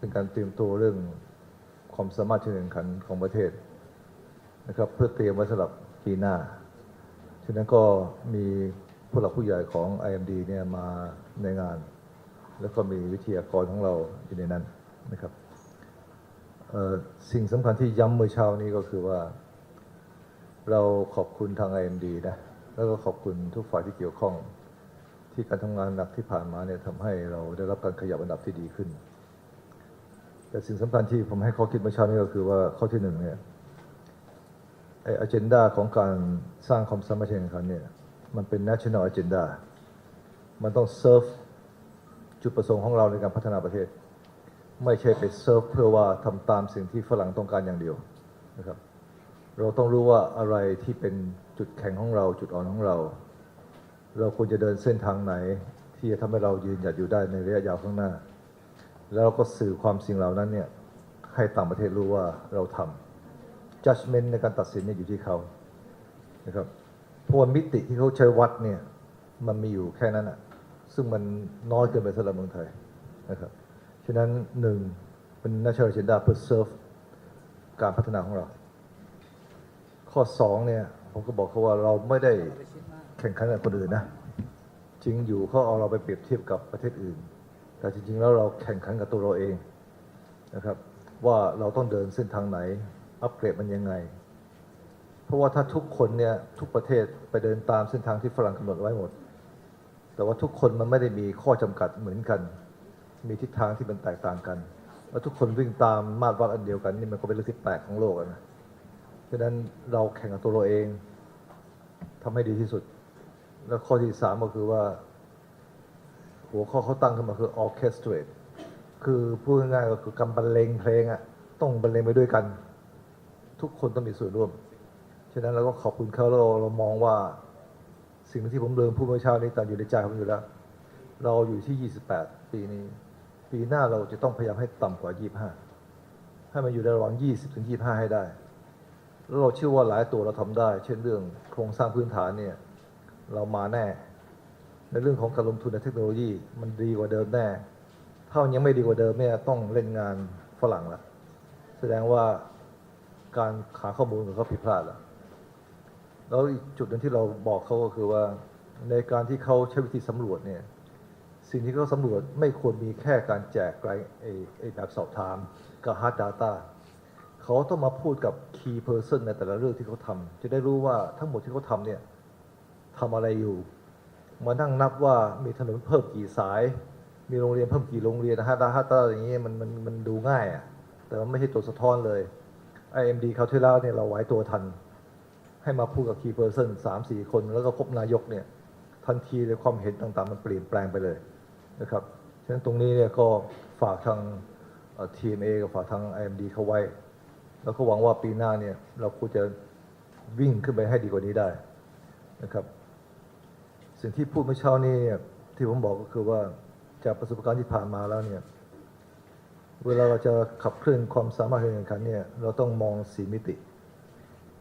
เป็นการเตรียมตัวเรื่องความสามารถเชิงแข่งขันของประเทศนะครับ เพื่อเตรียมไว้สำหรับปีหน้า ฉะนั้นก็มีผู้หลักผู้ใหญ่ของ IMD เนี่ยมาในงาน แล้วก็มีวิทยากรของเราอยู่ในนั้นนะครับสิ่งสำคัญที่ย้ำเมื่อเช้านี้ก็คือว่า เราขอบคุณทาง IMD นะแล้วก็ขอบคุณทุกฝ่ายที่เกี่ยวข้อง ที่การทำงานหนักที่ผ่านมาเนี่ยทำให้เราได้รับการขยับอันดับที่ดีขึ้น แต่สิ่งสำคัญที่ผมให้ข้อคิดเมื่อเช้านี้ก็คือว่าข้อที่หนึ่งเนี่ยไอ้ agenda ของการสร้างความสามัคคีแข่งขันเนี่ยมันเป็น national agenda มันต้อง serve จุดประสงค์ของเราในการพัฒนาประเทศ ไม่ใช่ไป serve เพื่อว่าทำตามสิ่งที่ฝรั่งต้องการอย่างเดียวนะครับ เราต้องรู้ว่าอะไรที่เป็นจุดแข็งของเรา จุดอ่อนของเรา เราควรจะเดินเส้นทางไหน ที่จะทำให้เรายืนหยัดอยู่ได้ในระยะยาวข้างหน้า แล้วเราก็สื่อความสิ่งเหล่านั้นเนี่ยให้ต่างประเทศรู้ว่าเราทำ judgment ในการตัดสินเนี่ยอยู่ที่เขานะครับเพราะว่ามิติที่เขาใช้วัดเนี่ยมันมีอยู่แค่นั้นอะซึ่งมันน้อยเกินไปสำหรับเมืองไทยนะครับฉะนั้นหนึ่งเป็น national agenda เพื่อ serve การพัฒนาของเรา ข้อสองเนี่ยผมก็บอกเขาว่าเราไม่ได้แข่งขันกับคนอื่นนะจริงอยู่เขาเอาเราไปเปรียบเทียบกับประเทศอื่น แต่จริงๆแล้วเราแข่งขันกับตัวเราเองนะครับ ว่าเราต้องเดินเส้นทางไหน อัปเกรดมันยังไง เพราะว่าถ้าทุกคนเนี่ยทุกประเทศไปเดินตามเส้นทางที่ฝรั่งกำหนดไว้หมด แต่ว่าทุกคนมันไม่ได้มีข้อจำกัดเหมือนกัน มีทิศทางที่มันแตกต่างกันแล้วทุกคนวิ่งตามมาตรวัดอันเดียวกันนี่มันก็เป็นเรื่องที่แปลกของโลกอะนะฉะนั้นเราแข่งกับตัวเราเองทำให้ดีที่สุด แล้วข้อที่สามก็คือว่า หัวข้อเขาตั้งขึ้นมาคือ orchestrate คือพูดง่ายๆก็คือการบรรเลงเพลงอะต้องบรรเลงไปด้วยกัน ทุกคนต้องมีส่วนร่วม ฉะนั้นเราก็ขอบคุณเขาเราเรามองว่า สิ่งที่ผมเดินพูดเมื่อเช้านี้ตามอยู่ในใจผมอยู่แล้ว เราอยู่ที่ 28 ปีนี้ ปีหน้าเราจะต้องพยายามให้ต่ำกว่า 25 ให้มันอยู่ในระหว่าง 20 ถึง 25 ให้ได้แล้วเราเชื่อว่าหลายตัวเราทำได้ เช่นเรื่องโครงสร้างพื้นฐานเนี่ย เรามาแน่ ในเรื่องของการลงทุนในเทคโนโลยีมันดีกว่าเดิมแน่ ถ้ามันยังไม่ดีกว่าเดิมเนี่ยต้องเล่นงานฝรั่งละแสดงว่าการหาข้อมูลของเขาผิดพลาดละแล้วอีกจุดหนึงที่เราบอกเขาก็คือว่าในการที่เขาใช้วิธีสำรวจเนี่ยสิ่งที่เขาสำรวจไม่ควรมีแค่การแจกไกลไอ้ไอ้แบบสอบถามกับ hard data เขาต้องมาพูดกับ key person ในแต่ละเรื่องที่เขาทำจะได้รู้ว่าทั้งหมดที่เขาทำเนี่ยทำอะไรอยู่ มานั่งนับว่ามีถนนเพิ่มกี่สาย มีโรงเรียนเพิ่มกี่โรงเรียนนะฮะดาฮัตาอย่างนี้มันมันมันดูง่ายอะแต่มันไม่ใช่ตัวสะท้อนเลย IMD เขาที่แล้วเนี่ยเราไว้ตัวทัน ให้มาพูดกับ key person สามสี่คน แล้วก็พบนายกเนี่ยทันทีเลยความเห็นต่างๆ มันเปลี่ยนแปลงไปเลยนะครับฉะนั้นตรงนี้เนี่ยก็ฝากทางเอ่อกับฝากทาง IMD เขาไว้ แล้วก็หวังว่าปีหน้าเนี่ยเราควรจะวิ่งขึ้นไปให้ดีกว่านี้ได้นะครับ สิ่งที่พูดเมื่อเช้านี่ที่ผมบอกก็คือว่าจากประสบการณ์ที่ผ่านมาแล้วเนี่ยเวลาเราจะขับเคลื่อนความสามารถในการแข่งขันเนี่ยเราต้องมองสีมิติ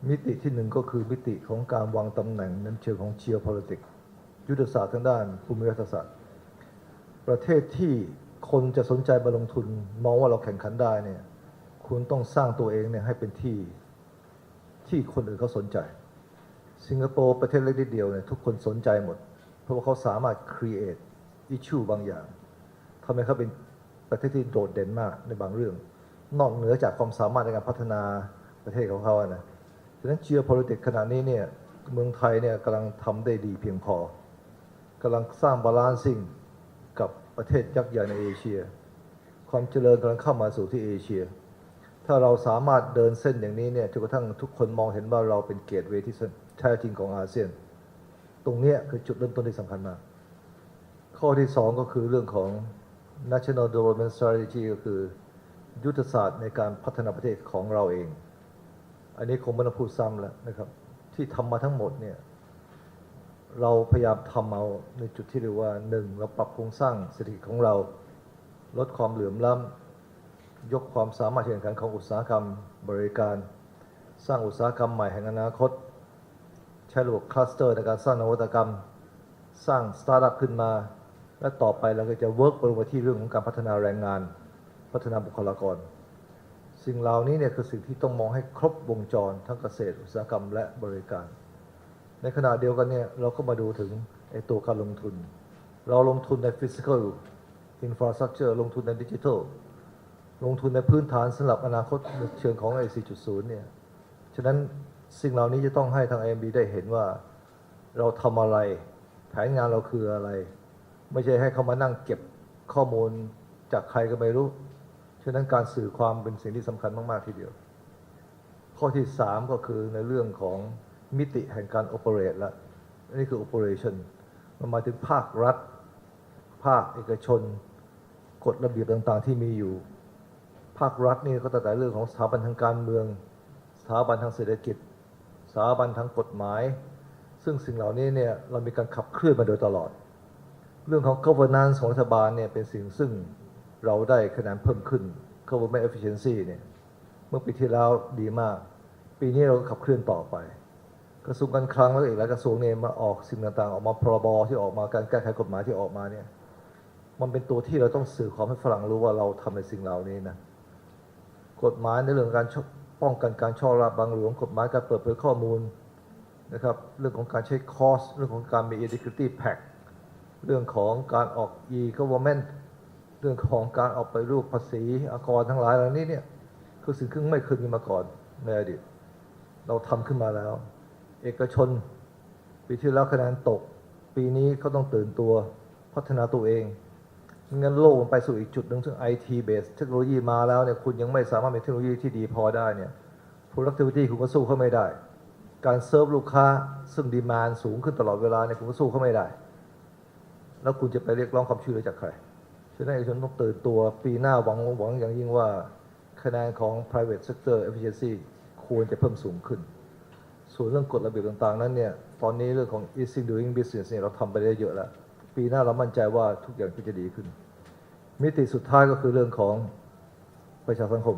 มิติที่หนึ่งก็คือมิติของการวางตำแหน่งในเชิงของ geopolitics ยุทธศาสตร์ทางด้านภูมิรัฐศาสตร์ ประเทศที่คนจะสนใจมาลงทุนมองว่าเราแข่งขันได้เนี่ยคุณต้องสร้างตัวเองเนี่ยให้เป็นที่ที่คนอื่นเขาสนใจ สิงคโปร์ประเทศเล็กนิดเดียวเนี่ยทุกคนสนใจหมด ราะว่าเขาสามารถ create issue บางอย่างทำให้เขาเป็นประเทศที่โดดเด่นมากในบางเรื่อง นอกเหนือจากความสามารถในการพัฒนาประเทศของเขาอะนะฉะนั้น geopolitics ขณะนี้เนี่ยเมืองไทยเนี่ยกำลังทำได้ดีเพียงพอกำลังสร้าง balancing กับประเทศยักษ์ใหญ่ในเอเชีย ความเจริญกำลังเข้ามาสู่ที่เอเชีย ถ้าเราสามารถเดินเส้นอย่างนี้เนี่ยจนกระทั่งทุกคนมองเห็นว่าเราเป็นเกตเวที่แท้จริงของอาเซียน ตรงนี้คือจุดเริ่มต้นที่สำคัญมาก ข้อที่สองก็คือเรื่องของ national development strategy ก็คือ ยุทธศาสตร์ในการพัฒนาประเทศของเราเอง อันนี้คงไม่ต้องพูดซ้ำแล้วนะครับ ที่ทำมาทั้งหมดเนี่ยเราพยายามทำเอาในจุดที่เรียกว่าหนึ่งเราปรับโครงสร้างเศรษฐกิจของเรา ลดความเหลื่อมล้ำยกความสามารถแข่งขันของอุตสาหกรรมบริการ สร้างอุตสาหกรรมใหม่แห่งอนาคต ใช้ระบบคลัสเตอร์ในการสร้างนวัตกรรม สร้างสตาร์ทอัพขึ้นมา และต่อไปเราก็จะเวิร์กไปลงมาที่เรื่องของการพัฒนาแรงงาน พัฒนาบุคลากร สิ่งเหล่านี้เนี่ยคือสิ่งที่ต้องมองให้ครบวงจรทั้งเกษตรอุตสาหกรรมและบริการ ในขณะเดียวกันเนี่ยเราก็มาดูถึงไอ้ตัวการลงทุน เราลงทุนใน physical infrastructure ลงทุนในดิจิทัลลงทุนในพื้นฐานสำหรับอนาคตเชิงของไอ้4.0เนี่ย ฉะนั้น สิ่งเหล่านี้จะต้องให้ทาง IMB ได้เห็นว่าเราทำอะไร แผนงานเราคืออะไร ไม่ใช่ให้เขามานั่งเก็บข้อมูลจากใครก็ไม่รู้ ฉะนั้นการสื่อความเป็นสิ่งที่สำคัญมาก ๆ ทีเดียว ข้อที่ 3 ก็คือในเรื่องของมิติแห่งการ operate ละนี่คือ operation มันหมายถึงภาครัฐ ภาคเอกชน กฎระเบียบต่างๆที่มีอยู่ ภาครัฐนี่ก็ตั้งแต่เรื่องของสถาบันทางการเมือง สถาบันทางเศรษฐกิจ สถาบันทางกฎหมาย ซึ่งสิ่งเหล่านี้เนี่ยเรามีการขับเคลื่อนมาโดยตลอด เรื่องของ governance ของรัฐบาลเนี่ยเป็นสิ่งซึ่งเราได้คะแนนเพิ่มขึ้น government efficiency เนี่ยเมื่อปีที่แล้วดีมาก ปีนี้เราก็ขับเคลื่อนต่อไป กระทรวงการคลังแล้วอีกหลายกระทรวงเนี่ยมาออกสิ่งต่างๆ ออกมาพรบที่ออกมาการแก้ไขกฎหมายที่ออกมาเนี่ยมันเป็นตัวที่เราต้องสื่อความให้ฝรั่งรู้ว่าเราทำในสิ่งเหล่านี้นะกฎหมายในเรื่องการช่อ ป้องกันการช่อราบบางหลวงกฎหมายการเปิดเผยข้อมูลนะครับเรื่องของการใช้คอสเรื่องของการมี integrity pact เรื่องของการออก e-government เรื่องของการออกไปรูปภาษีอากรทั้งหลายเหล่านี้เนี่ยคือสิ่งที่ไม่เคยมีมาก่อนในอดีต เราทำขึ้นมาแล้ว เอกชน ปีที่แล้วคะแนนตก ปีนี้เขาต้องตื่นตัวพัฒนาตัวเอง งั้นโลกมันไปสู่อีกจุดหนึ่งซึ่ง IT base เทคโนโลยีมาแล้วเนี่ยคุณยังไม่สามารถมีเทคโนโลยีที่ดีพอได้เนี่ย productivity คุณก็สู้เขาไม่ได้ การเซิร์ฟลูกค้าซึ่งดีมานสูงขึ้นตลอดเวลาเนี่ยคุณก็สู้เขาไม่ได้ แล้วคุณจะไปเรียกร้องความช่วยเหลือจากใครฉะนั้นเอกชนต้องตื่นตัวปีหน้าหวังหวังอย่างยิ่งว่าคะแนนของ private sector efficiency ควรจะเพิ่มสูงขึ้น ส่วนเรื่องกฎระเบียบต่างๆ นั้นเนี่ย ตอนนี้เรื่องของ easy doing business เนี่ยเราทำไปได้เยอะแล้ว ปีหน้าเรามั่นใจว่าทุกอย่างก็จะดีขึ้น มิติสุดท้ายก็คือเรื่องของประชาสังคม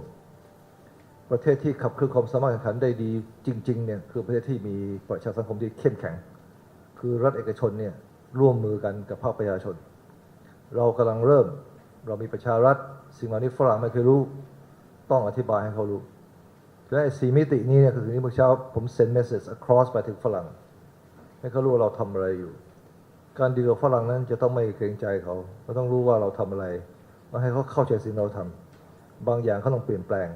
ประเทศที่ขับเคลื่อนความสามารถแข่งขันได้ดีจริงๆเนี่ยคือประเทศที่มีประชาสังคมที่เข้มแข็ง คือรัฐเอกชนเนี่ยร่วมมือกันกับภาคประชาชน เรากำลังเริ่มเรามีประชารัฐสิ่งเหล่านี้ฝรั่งไม่เคยรู้ต้องอธิบายให้เขารู้และสีมิตินี้เนี่ยคือสิ่งที่เมื่อเช้าผมเซ็นเมสเซจ across ไปถึงฝรั่งให้เขารู้ว่าเราทำอะไรอยู่ การดีลกับฝรั่งนั้นจะต้องไม่เกรงใจเขาเราต้องรู้ว่าเราทำอะไรแล้วให้เขาเข้าใจสิ่งเราทำบางอย่างเขาต้องเปลี่ยนแปลง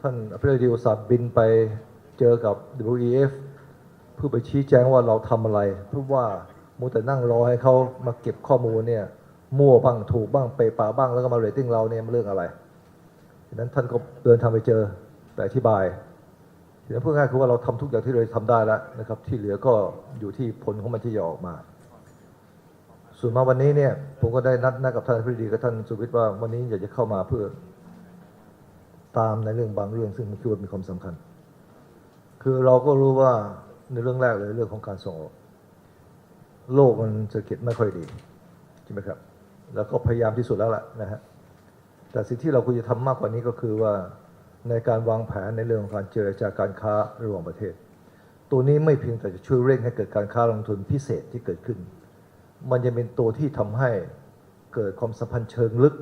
ท่านอภิรดีอุตสาห์บินไปเจอกับ WEF เพื่อไปชี้แจงว่าเราทำอะไร เพราะว่ามัวแต่นั่งรอให้เขามาเก็บข้อมูลเนี่ยมั่วบ้างถูกบ้างเปป่าบ้างแล้วก็มาเรตติ้งเราเนี่ยมันเรื่องอะไรฉะนั้นท่านก็เดินทางไปเจอไปอธิบายฉะนั้นพูดง่ายคือว่าเราทำทุกอย่างที่เราทำได้แล้วนะครับ ที่เหลือก็อยู่ที่ผลของมันที่จะออกมา ส่วนมาวันนี้เนี่ยผมก็ได้นัดนัดกับท่านอภิรดีกับท่านสุวิทย์ว่าวันนี้อยากจะเข้ามาเพื่อตามในเรื่องบางเรื่อง ซึ่งผมคิดว่ามีความสำคัญ คือเราก็รู้ว่าในเรื่องแรกเลยเรื่องของการส่งออก โลกมันเศรษฐกิจไม่ค่อยดีใช่ไหมครับ แล้วก็พยายามที่สุดแล้วล่ะนะฮะแต่สิ่งที่เราควรจะทำมากกว่านี้ก็คือว่าในการวางแผนในเรื่องของการเจรจาการค้าระหว่างประเทศ ตัวนี้ไม่เพียงแต่จะช่วยเร่งให้เกิดการค้าลงทุนพิเศษที่เกิดขึ้น มันจะเป็นตัวที่ทำให้เกิดความสัมพันธ์เชิงลึก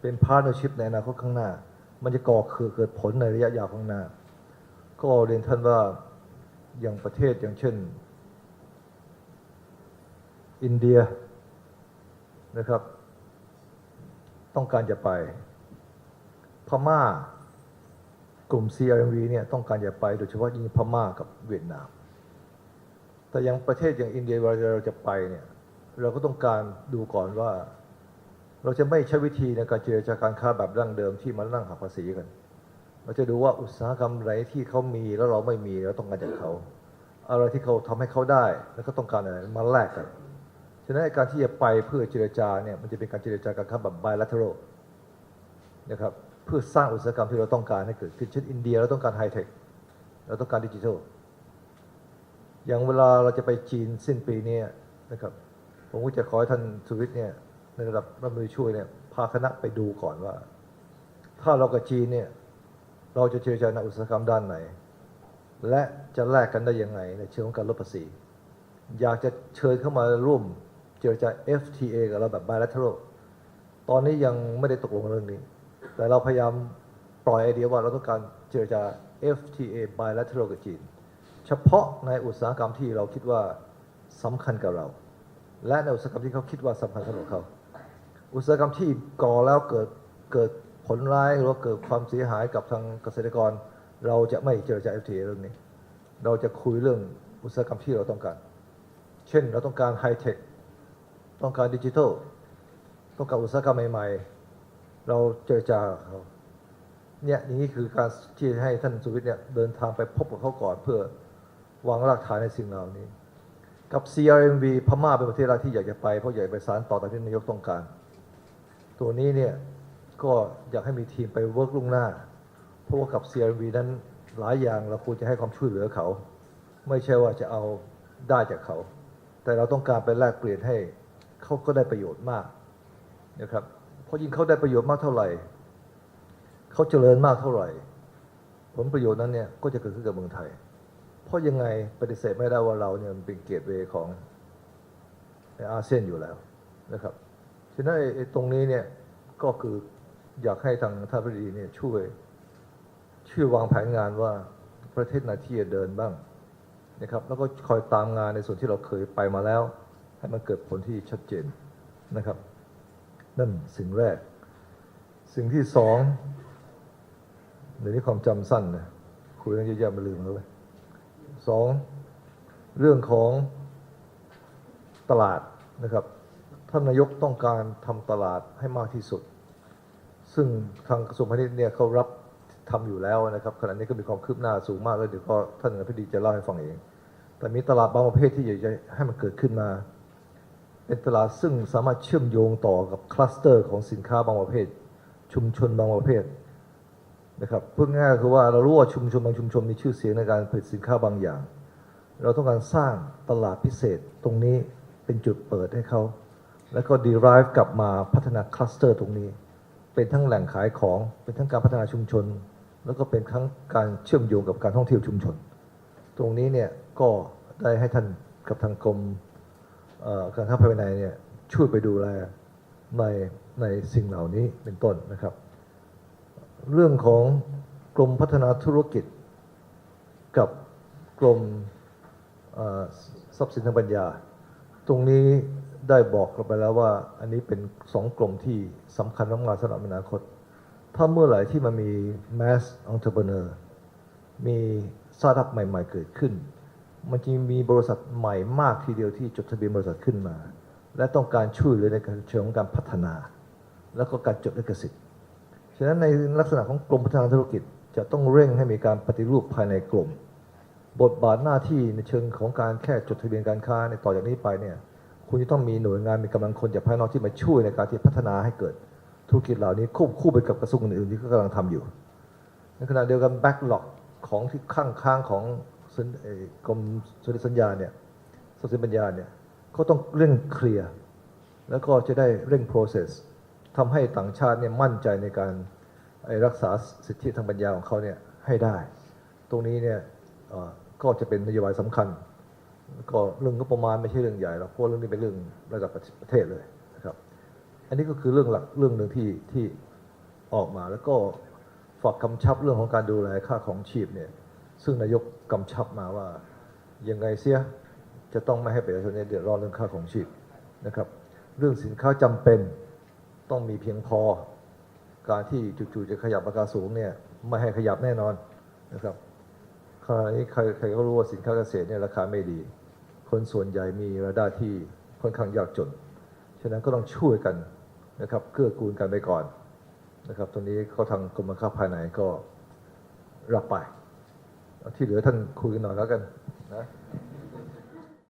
เป็นพาร์ n เนอร์ชิพในอนาคตข้างหน้า มันจะก่อคือเกิดผลในระยะยาวข้างหน้า ก็เรียนท่านว่าอย่างประเทศอย่างเช่น อินเดียนะครับ ต้องการจะไป พม่ากลุ่ม CRMV เนี่ยต้องการจะไปโดยเฉพาะยิ่งพม่ากับเวียดนาม แต่ยังประเทศอย่างอินเดียเวลาเราจะไปเนี่ย เราก็ต้องการดูก่อนว่า เราจะไม่ใช้วิธีในการเจรจาการค้าแบบดั้งเดิมที่มานั่งหักภาษีกัน เราจะดูว่าอุตสาหกรรมไหนที่เขามีแล้วเราไม่มีเราต้องการจากเขาอะไรที่เขาทำให้เขาได้ แล้วก็ต้องการอะไรมาแลกกันฉะนั้นการที่จะไปเพื่อเจรจาเนี่ยมันจะเป็นการเจรจาการค้าแบบ bilateral นะครับเพื่อสร้างอุตสาหกรรมที่เราต้องการให้เกิดขึ้นเช่นอินเดียเราต้องการไฮเทคเราต้องการดิจิทัลอย่างเวลาเราจะไปจีนสิ้นปีนี้นะครับ ผมก็จะขอให้ท่านสุวิทย์เนี่ยในระดับรัฐมนตรีช่วยเนี่ยพาคณะไปดูก่อนว่า ถ้าเรากับจีนเนี่ยเราจะเจรจาในอุตสาหกรรมด้านไหน และจะแลกกันได้ยังไงในเชิงของการลดภาษี อยากจะเชิญเข้ามาร่วมเจรจา FTA กับเราแบบ bilateral ตอนนี้ยังไม่ได้ตกลงเรื่องนี้ แต่เราพยายามปล่อยไอเดียว่าเราต้องการเจรจา FTA bilateral กับจีน เฉพาะในอุตสาหกรรมที่เราคิดว่าสำคัญกับเรา และในอุตสาหกรรมที่เขาคิดว่าสำคัญสำหรับเขา อุตสาหกรรมที่ก่อแล้วเกิดเกิดผลร้ายหรือว่าเกิดความเสียหายกับทางเกษตรกร เราจะไม่เจรจา FTA เรื่องนี้ เราจะคุยเรื่องอุตสาหกรรมที่เราต้องการ เช่นเราต้องการไฮเทคต้องการดิจิทัลต้องการอุตสาหกรรมใหม่ๆ เราเจรจาเขาเนี่ยนี่คือการที่ให้ท่านสุวิทย์เนี่ยเดินทางไปพบกับเขาก่อนเพื่อวางรากฐานในสิ่งเหล่านี้ กับ CRMV พม่าเป็นประเทศแรกที่อยากจะไป เพราะอยากไปสารต่อตามที่นายกต้องการ ตัวนี้เนี่ยก็อยากให้มีทีมไปเวิร์กลุ่งหน้า เพราะว่ากับ CRMV นั้นหลายอย่างเราควรจะให้ความช่วยเหลือเขา ไม่ใช่ว่าจะเอาได้จากเขา แต่เราต้องการไปแลกเปลี่ยนให้เขาก็ได้ประโยชน์มากนะครับเพราะยิ่งเขาได้ประโยชน์มากเท่าไหร่เขาเจริญมากเท่าไหร่ ผลประโยชน์นั้นเนี่ยก็จะเกิดขึ้นกับเมืองไทย เพราะยังไงปฏิเสธไม่ได้ว่าเราเนี่ยมันเป็นเกตเวย์ของในอาเซียนอยู่แล้วนะครับฉะนั้นไอ้ตรงนี้เนี่ยก็คืออยากให้ทางท่านผู้ดีเนี่ยช่วยช่วยวางแผนงานว่าประเทศไหนที่จะเดินบ้างนะครับ แล้วก็คอยตามงานในส่วนที่เราเคยไปมาแล้ว ให้มันเกิดผลที่ชัดเจนนะครับ นั่นสิ่งแรก สิ่งที่สองเดี๋ยวนี้ความจำสั้นนะคุยกันเยอะแยะมาลืมแล้วเลย สองเรื่องของตลาดนะครับ ท่านนายกต้องการทำตลาดให้มากที่สุด ซึ่งทางกระทรวงพาณิชย์เนี่ยเขารับทำอยู่แล้วนะครับขณะนี้ก็มีความคืบหน้าสูงมากแล้วเดี๋ยวก็ท่านอธิบดีจะเล่าให้ฟังเอง แต่มีตลาดบางประเภทที่อยากจะให้มันเกิดขึ้นมา เป็นตลาดซึ่งสามารถเชื่อมโยงต่อกับคลัสเตอร์ของสินค้าบางประเภท ชุมชนบางประเภท นะครับพูดง่ายคือว่าเรารู้ว่าชุมชนบางชุมชนมีชื่อเสียงในการผลิตสินค้าบางอย่าง เราต้องการสร้างตลาดพิเศษตรงนี้เป็นจุดเปิดให้เขา แล้วก็ derive กลับมาพัฒนาคลัสเตอร์ตรงนี้ เป็นทั้งแหล่งขายของ เป็นทั้งการพัฒนาชุมชน แล้วก็เป็นทั้งการเชื่อมโยงกับการท่องเที่ยวชุมชน ตรงนี้เนี่ยก็ได้ให้ท่านกับทางกรมเอ่อการค้าภายในเนี่ยช่วยไปดูแลในในสิ่งเหล่านี้เป็นต้นนะครับ เรื่องของกรมพัฒนาธุรกิจ กับกรมทรัพย์สินทางปัญญา ตรงนี้ได้บอกกันไปแล้วว่า อันนี้เป็นสองกลุ่มที่สำคัญมากๆสำหรับอนาคต ถ้าเมื่อไหร่ที่มันมี mass entrepreneur มีสตาร์ทอัพใหม่ ๆ เกิดขึ้น มันจะมีบริษัทใหม่มากทีเดียวที่จดทะเบียนบริษัทขึ้นมา และต้องการช่วยเหลือในการเชิงของการพัฒนา แล้วก็การจดลิขสิทธิ์ ฉะนั้นในลักษณะของกรมพัฒนาธุรกิจจะต้องเร่งให้มีการปฏิรูปภายในกลุ่ม บทบาทหน้าที่ในเชิงของการแค่จดทะเบียนการค้าในต่อจากนี้ไปเนี่ยคุณจะต้องมีหน่วยงานมีกำลังคนจากภายนอกที่มาช่วยในการที่พัฒนาให้เกิดธุรกิจเหล่านี้ควบคู่ไปกับกระทรวงอื่นๆที่เขากำลังทำอยู่ ในขณะเดียวกันแบ็กหลอกของที่ข้างค้างของกรมสนิสัญญาเนี่ยทรัพย์สัญญาเนี่ยเขาต้องเร่งเคลียร์แล้วก็จะได้เร่ง process ทำให้ต่างชาติเนี่ยมั่นใจในการรักษาสิทธิทางปัญญาของเขาเนี่ยให้ได้ ตรงนี้เนี่ยก็จะเป็นนโยบายสำคัญ ก็เรื่องงบประมาณไม่ใช่เรื่องใหญ่หรอกเพราะเรื่องนี้เป็นเรื่องระดับประเทศเลยนะครับ อันนี้ก็คือเรื่องหลักเรื่องหนึ่งที่ที่ออกมาแล้วก็ฝากกำชับเรื่องของการดูแลค่าของชีพเนี่ยซึ่งนายกกำชับมาว่ายังไงเสียจะต้องไม่ให้ประชาชนเนี่ยเดือดร้อนเรื่องค่าของชีพนะครับ เรื่องสินค้าจำเป็น ต้องมีเพียงพอ การที่จู่ๆจะขยับราคาสูงเนี่ยไม่ให้ขยับแน่นอนนะครับขณะนี้ใครใครก็รู้ว่าสินค้าเกษตรเนี่ยราคาไม่ดี คนส่วนใหญ่มีรายได้ที่ค่อนข้างยากจน ฉะนั้นก็ต้องช่วยกันนะครับเกื้อกูลกันไปก่อนนะครับตรงนี้เขาทางกรมการค้าภายในก็รับไป ที่เหลือท่านคุยกันหน่อยแล้วกันนะ